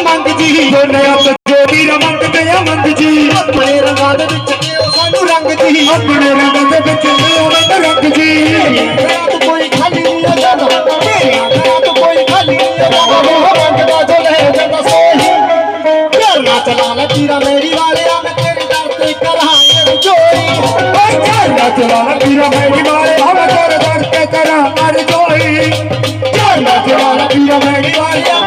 ਅਮੰਦ ਜੀ ਦੋਨੇ ਆਪ ਜੋ ਵੀ ਰਮੰਦਦੇ ਅਮੰਦ ਜੀ ਆਪਣੇ ਰੰਗਾਂ ਦੇ ਵਿੱਚ ਕਿਉਂ ਸਾਨੂੰ ਰੰਗ ਜੀ ਆਪਣੇ ਰੰਗਾਂ ਦੇ ਵਿੱਚ ਕਿਉਂ ਰੰਗ ਜੀ ਰਾਤ ਕੋਈ ਖਾਲੀ ਨਹੀਂ ਜਾਂਦਾ ਰਾਤ ਕੋਈ ਖਾਲੀ ਨਹੀਂ ਜਾਂਦਾ ਉਹ ਰੰਗ ਦਾ ਜੋ ਲੈ ਜਾਂਦਾ ਸੋਹੀ ਪਿਆਰ ਨਾ ਚਲਾ ਲੈ ਤੀਰਾ ਮੇਰੀ ਵਾਲਿਆ ਮੈਂ ਤੇਰੇ ਦਰ ਤੇ ਕਰਾਂ ਚੋਰੀ ਓਏ ਪਿਆਰ ਨਾ ਚਲਾ ਲੈ ਤੀਰਾ ਮੇਰੀ ਵਾਲਿਆ ਮੈਂ ਤੇਰੇ ਦਰ ਤੇ ਕਰਾਂ ਚੋਰੀ ਪਿਆਰ ਨਾ ਚਲਾ ਲੈ ਤੀਰਾ ਮੇਰੀ ਵਾਲਿਆ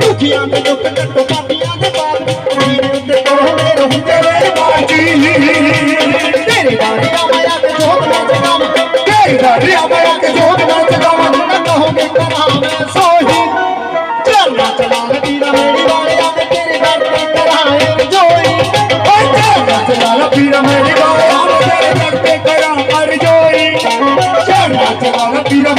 ਦੁਖੀਆਂ ਦੇ ਕੱਟੋ ਪਾਪੀਆਂ ਦੇ। ਪਾਪ ਧੀਰੇ ਉੱਤੇ ਕਰੋ ਮੇਰੇ ਹੁੰਦੇ ਮੇਰੇ ਬਾਜੀ ਤੇਰੇ ਦਾੜੀਆਂ ਮਾਇਆ ਤੇ ਜੋਤ ਨਾ ਜਗਾਵਾਂ। ਤੇਰੀ ਦਾੜੀਆਂ ਮਾਇਆ ਕੇ ਜੋਤ ਨਾਲ ਚਗਾਵਾਂ ਨਾ ਕਹੋਗੇ ਕਰਾਂ ਮੈਂ ਸੋਹੀ। ਚਲਣਾ ਚਲਾ ਲਗੀਰਾ ਮੇਰੀ ਵਾਲਿਆ ਤੇ ਤੇਰੇ ਦਰ ਤੇ ਕਰਾਂ ਜੋਈ ਓਏ ਚੱਲਦਾ ਚਲਾਣਾ ਪੀਰਾ ਮੈਡੀ ਵਾਲੇ ਹਮ ਕਰ ਦਰ ਤੇ ਕਰਾਂ ਅਰ ਜੋਈ ਚੱਲਦਾ ਚਲਾਣਾ ਪੀਰਾ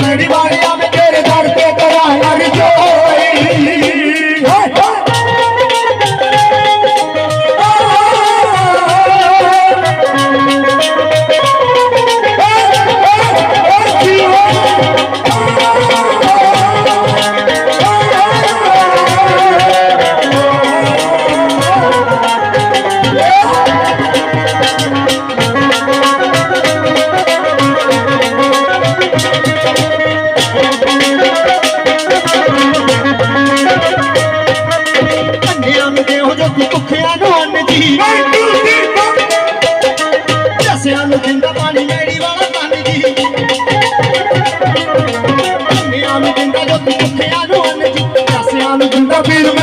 ਭੁੱਖਿਆਂ ਨੂੰ ਅੰਨ ਜੀ ਜਸਿਆਂ ਨੂੰ ਜਿੰਦਾ ਪਾਣੀ ਮੇੜੀ ਵਾਲਾ ਕੰਨ ਜੀ ਅੰਨਿਆਂ ਨੂੰ ਜਿੰਦਾ ਕਿ ਭੁੱਖਿਆਂ ਨੂੰ ਅੰਨ ਜੀ ਜਸਿਆਂ ਨੂੰ ਜਿੰਦਾ ਪੀਰ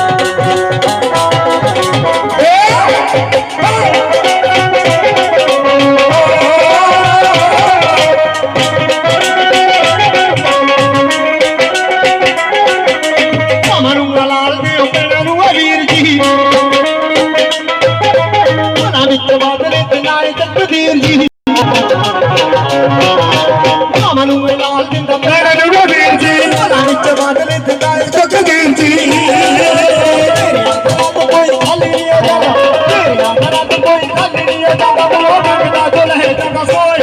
ਜੀ ਉਹਨਾਂ ਵਿੱਚ ਵਾਦਰੇ ਤੇ ਨਾਲ ਜਗਦੀਰ ਜੀ। ਉਹਨਾਂ ਨੂੰ ਨਾਲ ਦਿੰਦਾ ਪੈਰਾਂ ਨੂੰ ਵੀਰ ਜੀ। ਉਹਨਾਂ ਵਿੱਚ ਵਾਦਰੇ ਤੇ ਨਾਲ ਜਗਦੀਰ ਜੀ ਕੋਈ ਹੱਲ ਨਹੀਂ ਹੈ ਦਾਦਾ ਕੋਈ ਹੱਲ ਨਹੀਂ ਹੈ ਦਾਦਾ ਬੋਲਦਾ ਜੋ ਲਹਿ ਦਾਦਾ ਸੋਏ